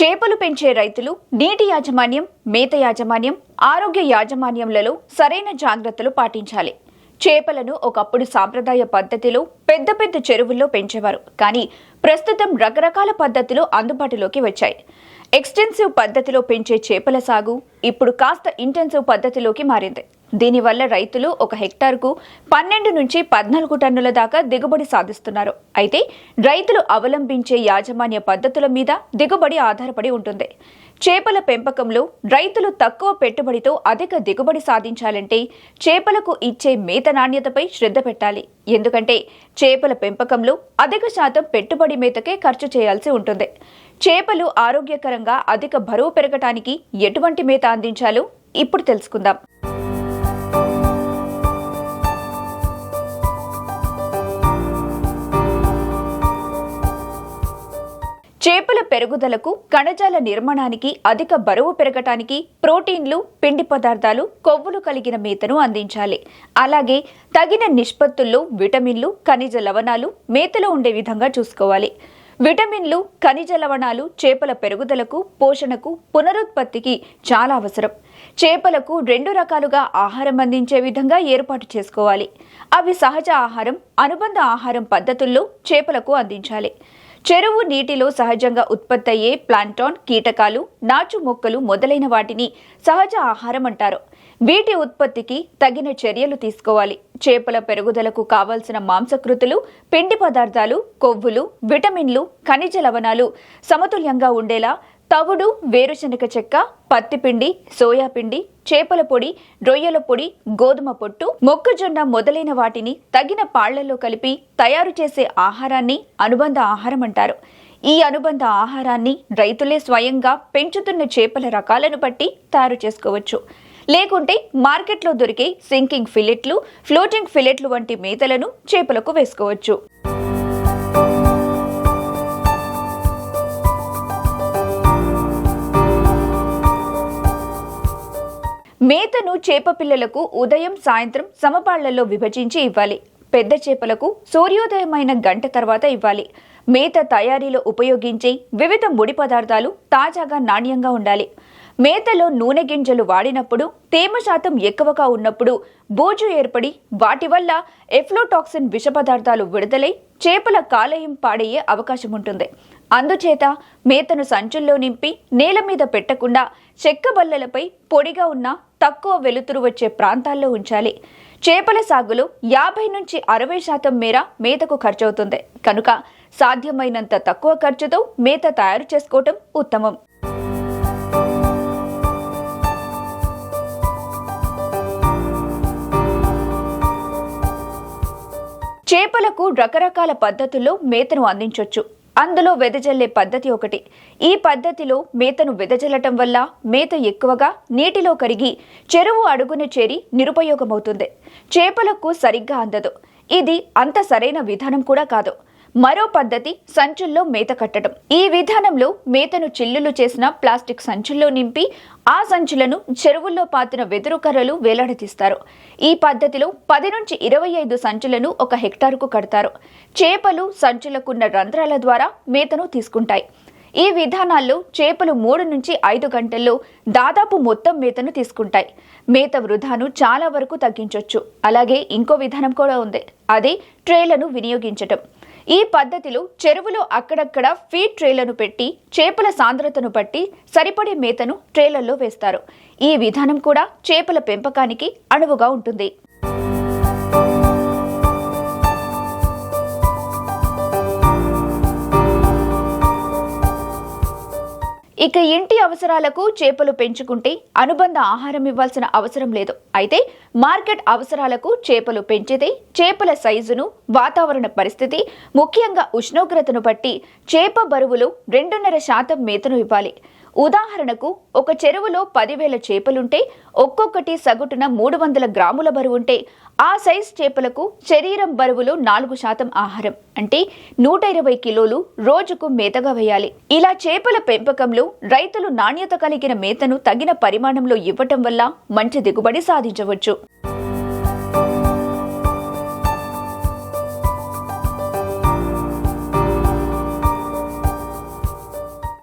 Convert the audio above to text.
చేపలు పెంచే రైతులు నీటి యాజమాన్యం మేత యాజమాన్యం ఆరోగ్య యాజమాన్యంలలో సరైన జాగ్రత్తలు పాటించాలి. చేపలను ఒకప్పుడు సాంప్రదాయ పద్ధతిలో పెద్ద పెద్ద చెరువుల్లో పెంచేవారు. కానీ ప్రస్తుతం రకరకాల పద్ధతులు అందుబాటులోకి వచ్చాయి. ఎక్స్టెన్సివ్ పద్ధతిలో పెంచే చేపల సాగు ఇప్పుడు కాస్త ఇంటెన్సివ్ పద్ధతిలోకి మారింది. దీనివల్ల రైతులు ఒక హెక్టార్కు పన్నెండు నుంచి పద్నాలుగు టన్నుల దాకా దిగుబడి సాధిస్తున్నారు. అయితే రైతులు అవలంబించే యాజమాన్య పద్ధతుల మీద దిగుబడి ఆధారపడి ఉంటుంది. చేపల పెంపకంలో రైతులు తక్కువ పెట్టుబడితో అధిక దిగుబడి సాధించాలంటే చేపలకు ఇచ్చే మేత నాణ్యతపై శ్రద్ధ పెట్టాలి. ఎందుకంటే చేపల పెంపకంలో అధిక శాతం పెట్టుబడి మేతకే ఖర్చు చేయాల్సి ఉంటుంది. చేపలు ఆరోగ్యకరంగా అధిక బరువు పెరగటానికి ఎటువంటి మేత అందించాలో ఇప్పుడు తెలుసుకుందాం. చేపల పెరుగుదలకు కణజాల నిర్మాణానికి అధిక బరువు పెరగటానికి ప్రోటీన్లు పిండి పదార్థాలు కొవ్వులు కలిగిన మేతను అందించాలి. అలాగే తగిన నిష్పత్తుల్లో విటమిన్లు ఖనిజ లవణాలు మేతలో ఉండే విధంగా చూసుకోవాలి. విటమిన్లు ఖనిజ లవణాలు చేపల పెరుగుదలకు పోషణకు పునరుత్పత్తికి చాలా అవసరం. చేపలకు రెండు రకాలుగా ఆహారం అందించే విధంగా ఏర్పాటు చేసుకోవాలి. అవి సహజ ఆహారం అనుబంధ ఆహారం పద్ధతుల్లో చేపలకు అందించాలి. చెరువు నీటిలో సహజంగా ఉత్పత్తి అయ్యే ప్లాంటాన్ కీటకాలు నాచు మొక్కలు మొదలైన వాటిని సహజ ఆహారం అంటారు. వీటి ఉత్పత్తికి తగిన చర్యలు తీసుకోవాలి. చేపల పెరుగుదలకు కావలసిన మాంసకృతులు పిండి పదార్థాలు కొవ్వులు విటమిన్లు ఖనిజ లవణాలు సమతుల్యంగా ఉండేలా తవుడు వేరుశనగ చెక్క పత్తిపిండి సోయాపిండి చేపల పొడి రొయ్యల పొడి గోధుమ పొట్టు మొక్కజొన్న మొదలైన వాటిని తగిన పాళ్ళలో కలిపి తయారు చేసే ఆహారాన్ని అనుబంధ ఆహారం అంటారు. ఈ అనుబంధ ఆహారాన్ని రైతులే స్వయంగా పెంచుతున్న చేపల రకాలను బట్టి తయారు చేసుకోవచ్చు. లేకుంటే మార్కెట్లో దొరికే సింకింగ్ ఫిలెట్లు ఫ్లోటింగ్ ఫిలెట్లు వంటి మేతలను చేపలకు వేసుకోవచ్చు. మేతను చేప పిల్లలకు ఉదయం సాయంత్రం సమపాళ్ళలో విభజించి ఇవ్వాలి. పెద్ద చేపలకు సూర్యోదయమైన గంట తర్వాత ఇవ్వాలి. మేత తయారీలో ఉపయోగించే వివిధ ముడి పదార్థాలు తాజాగా నాణ్యంగా ఉండాలి. మేతలో నూనె గింజలు వాడినప్పుడు తేమ శాతం ఎక్కువగా ఉన్నప్పుడు బోజు ఏర్పడి వాటి వల్ల ఎఫ్లోటాక్సిన్ విష పదార్థాలు విడుదలై చేపల కాలేయం పాడయ్యే అవకాశం ఉంటుంది. అందుచేత మేతను సంచుల్లో నింపి నేల మీద పెట్టకుండా చెక్క బల్లలపై పొడిగా ఉన్న తక్కువ వెలుతురు వచ్చే ప్రాంతాల్లో ఉంచాలి. చేపల సాగులో యాభై నుంచి అరవై శాతం మేర మేతకు ఖర్చవుతుంది. కనుక సాధ్యమైనంత తక్కువ ఖర్చుతో మేత తయారు చేసుకోవటం ఉత్తమం. చేపలకు రకరకాల పద్ధతుల్లో మేతను అందించవచ్చు అందులో వెదజల్లే పద్ధతి ఒకటి. ఈ పద్ధతిలో మేతను వెదజల్లటం వల్ల మేత ఎక్కువగా నీటిలో కరిగి చెరువు అడుగున చేరి నిరుపయోగమవుతుంది. చేపలకు సరిగ్గా అందదు. ఇది అంత సరైన విధానం కూడా కాదు. మరో పద్ధతి సంచుల్లో మేత కట్టడం. ఈ విధానంలో మేతను చిల్లులు చేసిన ప్లాస్టిక్ సంచుల్లో నింపి ఆ సంచులను చెరువుల్లో పాతిన వెదురు కర్రలు వేలాడదీస్తారు ఈ పద్ధతిలో పది నుంచి ఇరవై ఐదు సంచులను ఒక హెక్టార్కు కడతారు. చేపలు సంచులకున్న రంధ్రాల ద్వారా మేతను తీసుకుంటాయి. ఈ విధానాల్లో చేపలు మూడు నుంచి ఐదు గంటల్లో దాదాపు మొత్తం మేతను తీసుకుంటాయి. మేత వృధాను చాలా వరకు తగ్గించవచ్చు అలాగే ఇంకో విధానం కూడా ఉంది. అదే ట్రేలను వినియోగించటం. ఈ పద్ధతిలో చెరువులో అక్కడక్కడ ఫీడ్ ట్రేలను పెట్టి చేపల సాంద్రతను బట్టి సరిపడే మేతను ట్రేలల్లో వేస్తారు. ఈ విధానం కూడా చేపల పెంపకానికి అనువుగా ఉంటుంది. ఇక ఇంటి అవసరాలకు చేపలు పెంచుకుంటే అనుబంధ ఆహారం ఇవ్వాల్సిన అవసరం లేదు. అయితే మార్కెట్ అవసరాలకు చేపలు పెంచితే చేపల సైజును వాతావరణ పరిస్థితి ముఖ్యంగా ఉష్ణోగ్రతను బట్టి చేప బరువులు రెండున్నర శాతం మేతను ఇవ్వాలి. ఉదాహరణకు ఒక చెరువులో పదివేల చేపలుంటే ఒక్కొక్కటి సగటున మూడు వందల గ్రాముల బరువుంటే ఆ సైజ్ చేపలకు శరీరం బరువులో నాలుగు శాతం ఆహారం. అంటే నూట ఇరవై కిలోలు రోజుకు మేతగా వేయాలి. ఇలా చేపల పెంపకంలో రైతులు నాణ్యత కలిగిన మేతను తగిన పరిమాణంలో ఇవ్వటం వల్ల మంచి దిగుబడి సాధించవచ్చు.